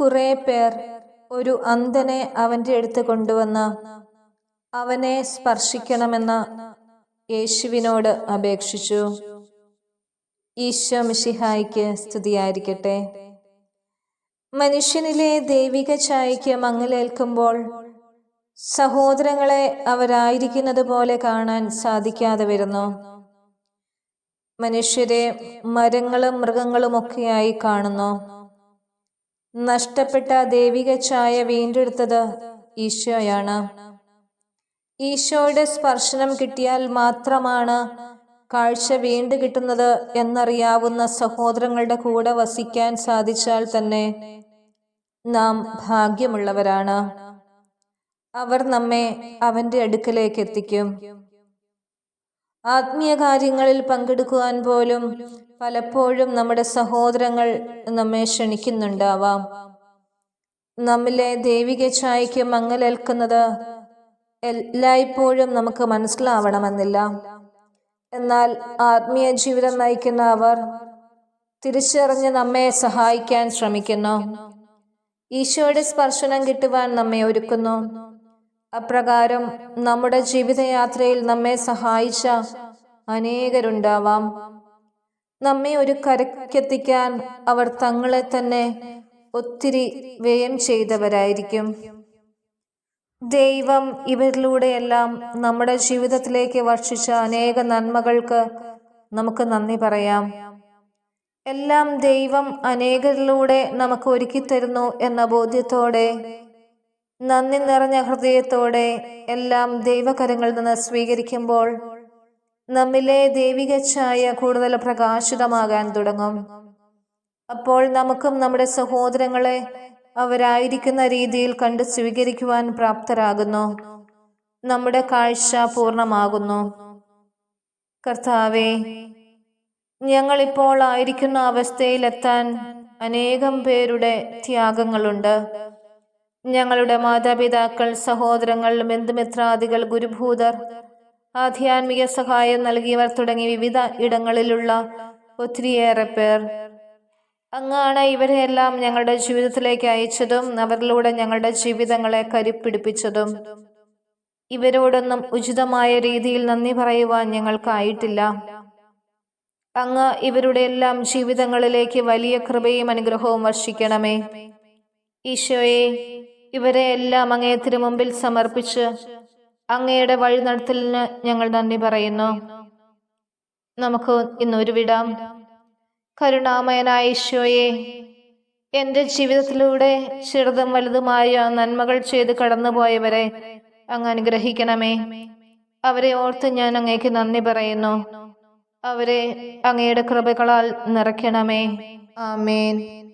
കുറേ പേർ ഒരു അന്ധനെ അവന്റെ അടുത്ത് കൊണ്ടുവന്ന് അവനെ സ്പർശിക്കണമെന്ന് യേശുവിനോട് അപേക്ഷിച്ചു. ഈശോ മിഷിഹായിക്ക് സ്തുതിയായിരിക്കട്ടെ. മനുഷ്യനിലെ ദൈവിക ഛായയ്ക്ക് മങ്ങലേൽക്കുമ്പോൾ സഹോദരങ്ങളെ അവരായിരിക്കുന്നത് പോലെ കാണാൻ സാധിക്കാതെ വരുന്നു. മനുഷ്യരെ മരങ്ങളും മൃഗങ്ങളുമൊക്കെയായി കാണുന്നു. നഷ്ടപ്പെട്ട ദൈവിക ഛായ വീണ്ടെടുത്തത് ഈശോയാണ്. ഈശോയുടെ സ്പർശനം കിട്ടിയാൽ മാത്രമാണ് കാഴ്ച വീണ്ടു കിട്ടുന്നത് എന്നറിയാവുന്ന സഹോദരങ്ങളുടെ കൂടെ വസിക്കാൻ സാധിച്ചാൽ തന്നെ നാം ഭാഗ്യമുള്ളവരാണ്. അവർ നമ്മെ അവന്റെ അടുക്കലേക്ക് എത്തിക്കും. ആത്മീയ കാര്യങ്ങളിൽ പങ്കെടുക്കുവാൻ പോലും പലപ്പോഴും നമ്മുടെ സഹോദരങ്ങൾ നമ്മെ ക്ഷണിക്കുന്നുണ്ടാവാം. നമ്മിലെ ദൈവിക ഛായയ്ക്ക് മങ്ങലേൽക്കുന്നത് എല്ലായ്പ്പോഴും നമുക്ക് മനസ്സിലാവണമെന്നില്ല. എന്നാൽ ആത്മീയ ജീവിതം നയിക്കുന്ന അവർ തിരിച്ചറിഞ്ഞ് നമ്മെ സഹായിക്കാൻ ശ്രമിക്കുന്നു. ഈശോയുടെ സ്പർശനം കിട്ടുവാൻ നമ്മെ ഒരുക്കുന്നു. അപ്രകാരം നമ്മുടെ ജീവിതയാത്രയിൽ നമ്മെ സഹായിച്ച അനേകരുണ്ടാവാം. നമ്മെ ഒരു കരക്കെത്തിക്കാൻ അവർ തങ്ങളെ തന്നെ ഒത്തിരി വ്യയം ചെയ്തവരായിരിക്കും. ദൈവം ഇവരിലൂടെയെല്ലാം നമ്മുടെ ജീവിതത്തിലേക്ക് വർഷിച്ച അനേക നന്മകൾക്ക് നമുക്ക് നന്ദി പറയാം. എല്ലാം ദൈവം അനേകരിലൂടെ നമുക്ക് ഒരുക്കിത്തരുന്നു എന്ന ബോധ്യത്തോടെ നന്ദി നിറഞ്ഞ ഹൃദയത്തോടെ എല്ലാം ദൈവകരങ്ങളിൽ നിന്ന് സ്വീകരിക്കുമ്പോൾ നമ്മിലെ ദൈവിക ഛായ കൂടുതൽ പ്രകാശിതമാകാൻ തുടങ്ങും. അപ്പോൾ നമുക്കും നമ്മുടെ സഹോദരങ്ങളെ അവരായിരിക്കുന്ന രീതിയിൽ കണ്ട് സ്വീകരിക്കുവാൻ പ്രാപ്തരാകുന്നു. നമ്മുടെ കാഴ്ച പൂർണമാകുന്നു. കർത്താവെ ഞങ്ങളിപ്പോൾ ആയിരിക്കുന്ന അവസ്ഥയിലെത്താൻ അനേകം പേരുടെ ത്യാഗങ്ങളുണ്ട്. ഞങ്ങളുടെ മാതാപിതാക്കൾ സഹോദരങ്ങൾ ബന്ധുമിത്രാദികൾ ഗുരുഭൂതർ ആധ്യാത്മിക സഹായം നൽകിയവർ തുടങ്ങി വിവിധ ഇടങ്ങളിലുള്ള ഒത്തിരിയേറെ പേർ. അങ്ങാണ് ഇവരെയെല്ലാം ഞങ്ങളുടെ ജീവിതത്തിലേക്ക് അയച്ചതും അവരിലൂടെ ഞങ്ങളുടെ ജീവിതങ്ങളെ കരുപ്പിടിപ്പിച്ചതും. ഇവരോടൊന്നും ഉചിതമായ രീതിയിൽ നന്ദി പറയുവാൻ ഞങ്ങൾക്കായിട്ടില്ല അങ്ങ് ഇവരുടെ എല്ലാം ജീവിതങ്ങളിലേക്ക് വലിയ കൃപയും അനുഗ്രഹവും വർഷിക്കണമേ. ഈശോയെ ഇവരെ എല്ലാം അങ്ങേ തിരുമുമ്പിൽ സമർപ്പിച്ച് അങ്ങയുടെ വഴി നടത്തലിന് ഞങ്ങൾ നന്ദി പറയുന്നു. നമുക്ക് ഇന്നൊരു വിടാം. കരുണാമയനായ ഈശോയെ എന്റെ ജീവിതത്തിലൂടെ ചെറുതും വലുതുമായ നന്മകൾ ചെയ്ത് കടന്നുപോയവരെ അങ്ങ് അനുഗ്രഹിക്കണമേ. അവരെ ഓർത്ത് ഞാൻ അങ്ങേക്ക് നന്ദി പറയുന്നു. അവരെ അങ്ങയുടെ കൃപകളാൽ നിറയ്ക്കണമേ. ആമേൻ.